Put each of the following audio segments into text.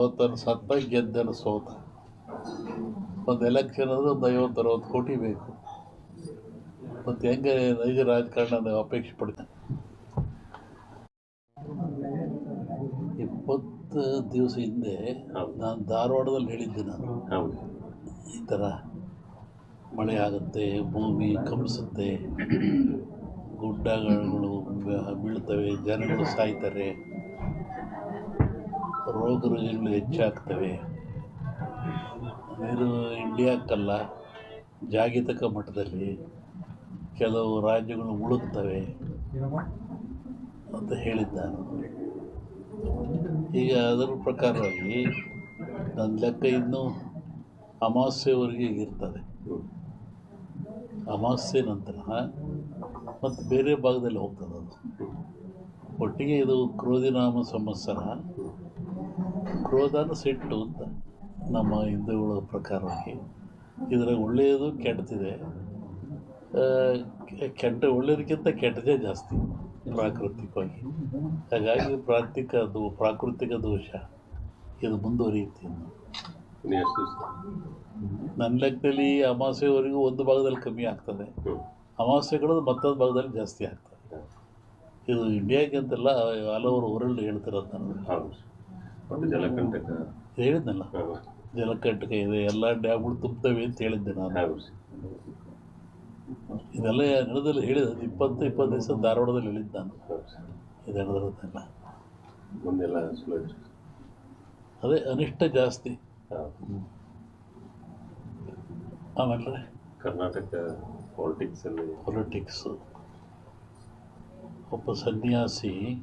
ಸೋತನ ಸತ್ತ ಗೆದ್ದನ ಸೋತ. ಒಂದು ಎಲೆಕ್ಷನ್ ಅಂದ್ರೆ ಒಂದು ಐವತ್ತು ಅರವತ್ತು ಕೋಟಿ ಬೇಕು. ಮತ್ತು ಹೆಂಗೆ ನೈಜ ರಾಜಕಾರಣ ನಾವು ಅಪೇಕ್ಷೆ ಪಡ್ತೇನೆ ಇಪ್ಪತ್ತು ದಿವಸ ಹಿಂದೆ ನಾನು ಧಾರವಾಡದಲ್ಲಿ ಹೇಳಿದ್ದೆ ನಾನು. ಈ ಥರ ಮಳೆ ಆಗುತ್ತೆ ಭೂಮಿ ಕಂಪಿಸುತ್ತೆ ಗುಡ್ಡಗಳು ಬೀಳ್ತವೆ ಜನಗಳು ಸಾಯ್ತಾರೆ. ರೋಗ ರುಜಿನಗಳು ಹೆಚ್ಚಾಗ್ತವೆ. ನೀರು ಇಂಡಿಯಾಕ್ಕಲ್ಲ, ಜಾಗತಿಕ ಮಟ್ಟದಲ್ಲಿ ಕೆಲವು ರಾಜ್ಯಗಳು ಮುಳುಗ್ತವೆ ಅಂತ ಹೇಳಿದ್ದಾನೆ ಈಗ ಅದರ ಪ್ರಕಾರವಾಗಿ ನನ್ನ ಲೆಕ್ಕ ಇನ್ನೂ ಅಮಾವಾಸ್ಯವರೆಗೆ ಇರ್ತದೆ. ಅಮಾವಾಸ್ಯೆ ನಂತರ ಮತ್ತು ಬೇರೆ ಭಾಗದಲ್ಲಿ ಹೋಗ್ತದೆ ಅದು. ಒಟ್ಟಿಗೆ ಇದು ಕ್ರೋಧಿನಾಮ ಸಂವತ್ಸರ. ಕ್ರೋಧನ ಸಿಟ್ಟು ಅಂತ ನಮ್ಮ ಹಿಂದೂಗಳ ಪ್ರಕಾರವಾಗಿ ಇದರ ಒಳ್ಳೆಯದು ಕೆಟ್ಟದಿದೆ. ಕೆಟ್ಟ ಒಳ್ಳೆಯದಕ್ಕಿಂತ ಕೆಟ್ಟದೇ ಜಾಸ್ತಿ ಪ್ರಾಕೃತಿಕವಾಗಿ. ಹಾಗಾಗಿ ಪ್ರಾಕೃತಿಕ ಅದು ಪ್ರಾಕೃತಿಕ ದೋಷ ಇದು ಮುಂದುವರಿಯುತ್ತೆ ನನ್ನ ಲೆಕ್ಕದಲ್ಲಿ ಅಮಾವಾಸ್ಯವರೆಗೂ ಒಂದು ಭಾಗದಲ್ಲಿ ಕಮ್ಮಿ ಆಗ್ತದೆ. ಅಮಾವಾಸ್ಯೆಗಳದು ಅಮಾವಾಸ್ಯೆಗಳು ಮತ್ತೊಂದು ಭಾಗದಲ್ಲಿ ಜಾಸ್ತಿ ಆಗ್ತದೆ. ಇದು ಇಂಡಿಯಾಗೆ ಅಂತಲ್ಲ ಹಲವರು ವರ್ಲ್ಡ್ ಹೇಳ್ತಿರೋದು ನಾನು. ಹೌದು ಮತ್ತು ಜಲಕಂಟಕ. ಹೇಳಿದ್ನಲ್ಲ? ಜಲಕಂಟಕ ಇದೆ ಎಲ್ಲ ಡ್ಯಾಮ್ಗಳು ತುಂಬ್ತವೆ ಅಂತ ಹೇಳಿದ್ದೆ ನಾನು. ಇದೆಲ್ಲ ನಡೆದಲ್ಲಿ ಹೇಳಿದ ಇಪ್ಪತ್ತು ಇಪ್ಪತ್ತು ದಿವಸ ಧಾರವಾಡದಲ್ಲಿ ಹೇಳಿದ್ದು ನಾನು. ಇದೆಲ್ಲ ಇದು ಮುಂದೆಲ್ಲ ಅದೇ ಅನಿಷ್ಟ ಜಾಸ್ತಿ. ಆಮೇಲೆ? ಕರ್ನಾಟಕ ಪಾಲಿಟಿಕ್ಸಲ್ಲಿ ಪಾಲಿಟಿಕ್ಸು ಒಬ್ಬ ಸನ್ಯಾಸಿ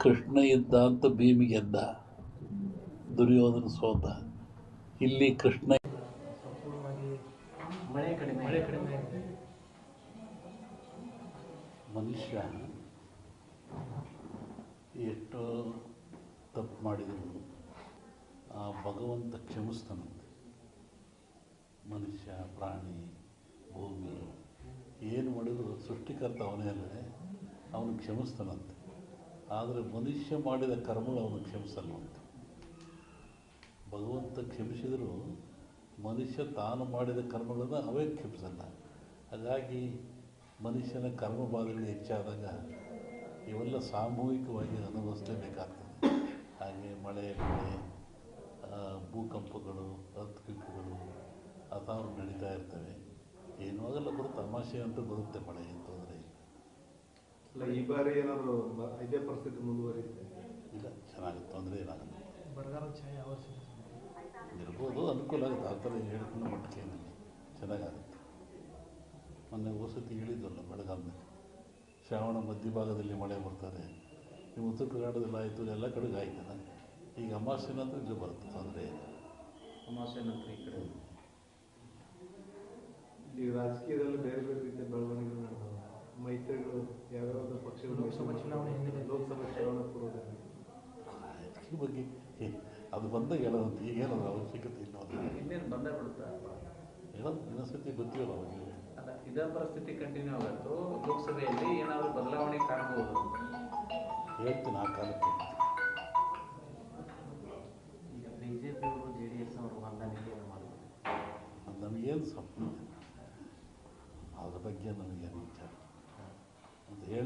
ಕೃಷ್ಣ ಇದ್ದ ಅಂತ ಭೀಮಿ ಗೆದ್ದ. ದುರ್ಯೋಧನ ಸೋತ. ಇಲ್ಲಿ ಕೃಷ್ಣ ಮನುಷ್ಯ ಎಷ್ಟೋ ತಪ್ಪು ಮಾಡಿದ್ರು. ಆ ಭಗವಂತ ಕ್ಷಮಿಸ್ತಾನಂತೆ. ಮನುಷ್ಯ ಪ್ರಾಣಿ ಭೂಮಿ ಏನು ಮಾಡಿದ್ರು ಸೃಷ್ಟಿಕರ್ತ ಅವನೇ ಅಲ್ಲದೆ ಅವನು ಕ್ಷಮಿಸ್ತಾನಂತೆ. ಆದರೆ ಮನುಷ್ಯ ಮಾಡಿದ ಕರ್ಮಗಳು ಅವನು ಅಂತ. ಭಗವಂತ ಕ್ಷಮಿಸಿದರೂ ಮನುಷ್ಯ ತಾನು ಮಾಡಿದ ಕರ್ಮಗಳನ್ನು ಅವೇ ಕ್ಷಮಿಸಲ್ಲ. ಹಾಗಾಗಿ ಮನುಷ್ಯನ ಕರ್ಮಬಾಧೆಗಳು ಹೆಚ್ಚಾದಾಗ ಇವೆಲ್ಲ ಸಾಮೂಹಿಕವಾಗಿ ಅನುಭವಿಸಲೇಬೇಕಾಗ್ತದೆ ಹಾಗೆ ಮಳೆ ಮಳೆ ಭೂಕಂಪಗಳು ಅರ್ಥಕ್ವಿಕ್ಗಳು ಅಥವಾ ನಡೀತಾ ಇರ್ತವೆ. ಏನೂ ಆಗಲ್ಲ ಬರುತ್ತೆ ತಮಾಷೆ ಅಂತೂ ಬರುತ್ತೆ ಮಳೆ ಅಲ್ಲ ಈ ಬಾರಿ ಏನಾದರೂ ಇದೇ ಪರಿಸ್ಥಿತಿ ಮುಂದುವರಿಯುತ್ತೆ? ಇಲ್ಲ ಚೆನ್ನಾಗಿ ತೊಂದರೆ ಏನಾಗಲ್ಲ ಬರಗಾಲ ಛಾಯೆ ಅವಶ್ಯ ಇರ್ಬೋದು ಅನುಕೂಲ ಆಗುತ್ತೆ. ಆ ಥರ ಹೇಳ್ಕೊಂಡು ಮಟ್ಟಕ್ಕೆ ಏನಿಲ್ಲ. ಚೆನ್ನಾಗಾಗುತ್ತೆ. ಮೊನ್ನೆ ವಸತಿ ಹೇಳಿದ್ವಲ್ಲ ಬೆಳಗಾವಿನಲ್ಲಿ ಶ್ರಾವಣ ಮಧ್ಯಭಾಗದಲ್ಲಿ ಮಳೆ ಬರ್ತಾರೆ. ನಿಮ್ಮ ಉತ್ತರ ಕರ್ನಾಟಕದಲ್ಲಿ ಆಯಿತು ಎಲ್ಲ ಕಡೆಗೆ ಆಯ್ತಲ್ಲ ಈಗ ಅಮಾವಾಸ್ಯೆ ನಂತರ ಇದು ಬರುತ್ತೆ ತೊಂದರೆ ಇಲ್ಲ. ಅಮಾವಾಸ್ಯೆ ನಂತರ ಈ ಕಡೆ. ಈಗ ರಾಜಕೀಯದಲ್ಲಿ ಬೇರೆ ಬೇರೆ ರೀತಿಯ ಬೆಳವಣಿಗೆ ಮೈತ್ರಿಗಳು ಯಾವ್ಯಾವ ಪಕ್ಷಗಳು ಲೋಕಸಭಾ ಚುನಾವಣೆ ಹಿನ್ನೆಲೆ. ಲೋಕಸಭಾ ಚುನಾವಣೆ ಪೂರ್ವದಲ್ಲಿ ಈ ಬಗ್ಗೆ ಏ, ಅದು ಬಂದಾಗ ಹೇಳೋದು ಈಗ ಹೇಳೋದು ಅವಶ್ಯಕತೆ ಇಲ್ಲ ಇನ್ನೇನು ಬಂದೇ ಬಿಡುತ್ತಾ? ಹೇಳೋದು ಇನ್ನೊಂದ್ಸತಿ ಗೊತ್ತಿಲ್ಲ ಅವಾಗ ಅಲ್ಲ ಇದೇ ಪರಿಸ್ಥಿತಿ ಕಂಟಿನ್ಯೂ ಆಗುತ್ತೋ ಲೋಕಸಭೆಯಲ್ಲಿ ಏನಾದರೂ ಬದಲಾವಣೆ ಕಾಣಬಹುದು ಹೇಳ್ತೀನಿ ಆ ಕಾಲಕ್ಕೆ. ಈಗ ಬಿ ಜೆ ಪಿಯವರು ಜೆ ಡಿ ಎಸ್ ಅವರು ಹೊಂದಾಣಿಕೆ ಮಾಡ್ತಾರೆ? ಅದು ನಮಗೇನು ಸಂಬಂಧ ಅದ್ರ ಬಗ್ಗೆ ವಿಚಾರ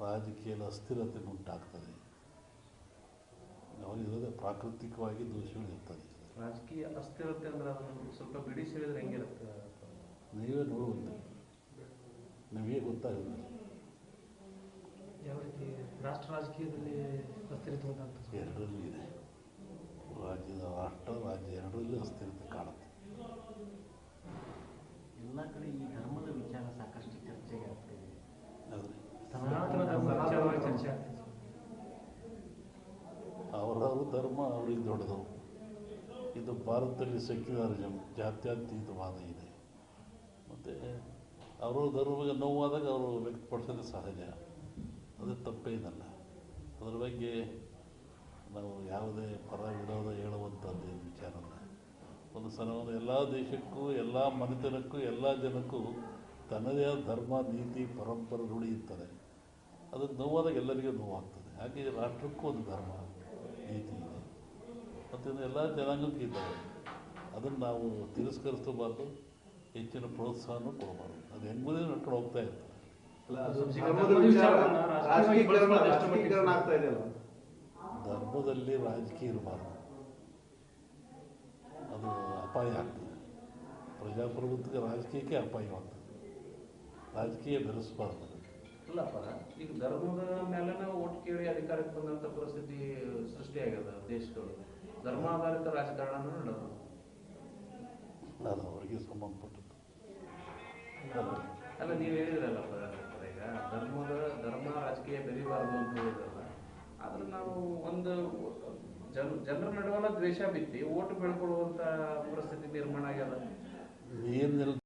ರಾಜಕೀಯದ ಅಸ್ಥಿರತೆ ಉಂಟಾಗ್ತದೆ. ಅವರಿರೋದೇ ಪ್ರಾಕೃತಿಕವಾಗಿ ದೋಷಗಳು ಇರ್ತದೆ. ರಾಜಕೀಯ ಅಸ್ಥಿರತೆ ಅಂದ್ರೆ ಅದನ್ನು ಸ್ವಲ್ಪ ಬಿಡಿಸಿ ಹೇಳಿದ್ರೆ ಹೆಂಗಿರುತ್ತೆ ನೀವೇ ನೋಡುವಂತೆ. ನಮಗೆ ಗೊತ್ತಾಗಿಲ್ಲ. ಯಾವ ರೀತಿ ರಾಷ್ಟ್ರ ರಾಜಕೀಯದಲ್ಲಿ ಅಸ್ಥಿರತೆ ಉಂಟಾಗ್ತದೆ? ಎರಡರಲ್ಲೂ ಇದೆ. ರಾಜ್ಯದ ರಾಷ್ಟ್ರ ರಾಜ್ಯ ಎರಡರಲ್ಲೂ ಅಸ್ಥಿರತೆ ಕಾಣುತ್ತೆ. ಎಲ್ಲ ಕಡೆ ಈ ಧರ್ಮದ ವಿಚಾರ ಸಾಕಷ್ಟು ಚರ್ಚೆಗೆ ಸನಾತನ ಧರ್ಮ ಅವರವ್ರ ಅವ್ರಿಗೆ ದೊಡ್ಡದು. ಇದು ಭಾರತದಲ್ಲಿ ಸೆಕ್ಯುಲರಿಸಮ್ ಜಾತ್ಯತೀತವಾದ ಇದೆ. ಮತ್ತು ಅವರ ಧರ್ಮಕ್ಕೆ ನೋವಾದಾಗ ಅವರು ವ್ಯಕ್ತಪಡಿಸೋದು ಸಹಜ. ಅದು ತಪ್ಪೇನಲ್ಲ ಅದ್ರ ಬಗ್ಗೆ ನಾವು ಯಾವುದೇ ಪರ ವಿರೋಧ ಹೇಳುವಂಥದ್ದು ವಿಚಾರ ಅಲ್ಲ ಒಂದು ಸಲ ಒಂದು ಎಲ್ಲ ದೇಶಕ್ಕೂ, ಎಲ್ಲ ಮನೆತನಕ್ಕೂ, ಎಲ್ಲ ಜನಕ್ಕೂ ತನ್ನದೇ ಆದ ಧರ್ಮ, ನೀತಿ ಪರಂಪರೆ ರೂಢಿ ಇರ್ತದೆ ಅದು ನೋವಾದಾಗ ಎಲ್ಲರಿಗೂ ನೋವಾಗ್ತದೆ. ಹಾಗೆ ರಾಷ್ಟ್ರಕ್ಕೂ ಒಂದು ಧರ್ಮ ನೀತಿ ಇದೆ. ಮತ್ತು ಇದು ಎಲ್ಲ ಜನಾಂಗಕ್ಕೆ ಇದ್ದಾವೆ ಅದನ್ನು ನಾವು ತಿರಸ್ಕರಿಸಬಾರ್ದು ಹೆಚ್ಚಿನ ಪ್ರೋತ್ಸಾಹನೂ ಕೊಡಬಾರ್ದು. ಅದು ಹೆಂಗುದೇ ನಡ್ಕೊಂಡು ಹೋಗ್ತಾ ಇರ್ತದೆ. ಧರ್ಮದಲ್ಲಿ ರಾಜಕೀಯ ಇರಬಾರ್ದು. ಅದು ಅಪಾಯ ಆಗ್ತದೆ. ಪ್ರಜಾಪ್ರಭುತ್ವಕ್ಕೆ ರಾಜಕೀಯಕ್ಕೆ ಅಪಾಯವಾಗ್ತದೆ. ರಾಜಕೀಯ ಬೆರೆಸಬಾರ್ದು. ಇಲ್ಲಪ್ಪ ಈಗ ಧರ್ಮದ ಮೇಲೆ ನಾವು ಓಟ್ ಕೇಳಿ ಅಧಿಕಾರಕ್ಕೆ ಬಂದಂತ ಪರಿಸ್ಥಿತಿ ಸೃಷ್ಟಿಯಾಗ್ಯದ ದೇಶದೊಳಗೆ. ಧರ್ಮಾಧಾರಿತ ರಾಜಕಾರಣ ನಡೆದು ಅದು ಅವರಿಗೆ ಸಂಬಂಧಪಟ್ಟದ್ದು. ಅಲ್ಲ ನೀವು ಹೇಳಿದ್ರಲ್ಲಪ್ಪ ಈಗ ಧರ್ಮದ ಧರ್ಮ ರಾಜಕೀಯ ಬೆರಿಬಾರ್ದು ಅಂತ ಹೇಳಿದ್ರಲ್ಲ ಆದ್ರೆ ನಾವು ಒಂದು ಜನ ಜನರ ನಡುವಲ್ಲ ದ್ವೇಷ ಬಿತ್ತಿ ಓಟ್ ಬೆಳ್ಕೊಳ್ಳುವಂತ ಪರಿಸ್ಥಿತಿ ನಿರ್ಮಾಣ ಆಗ್ಯದ.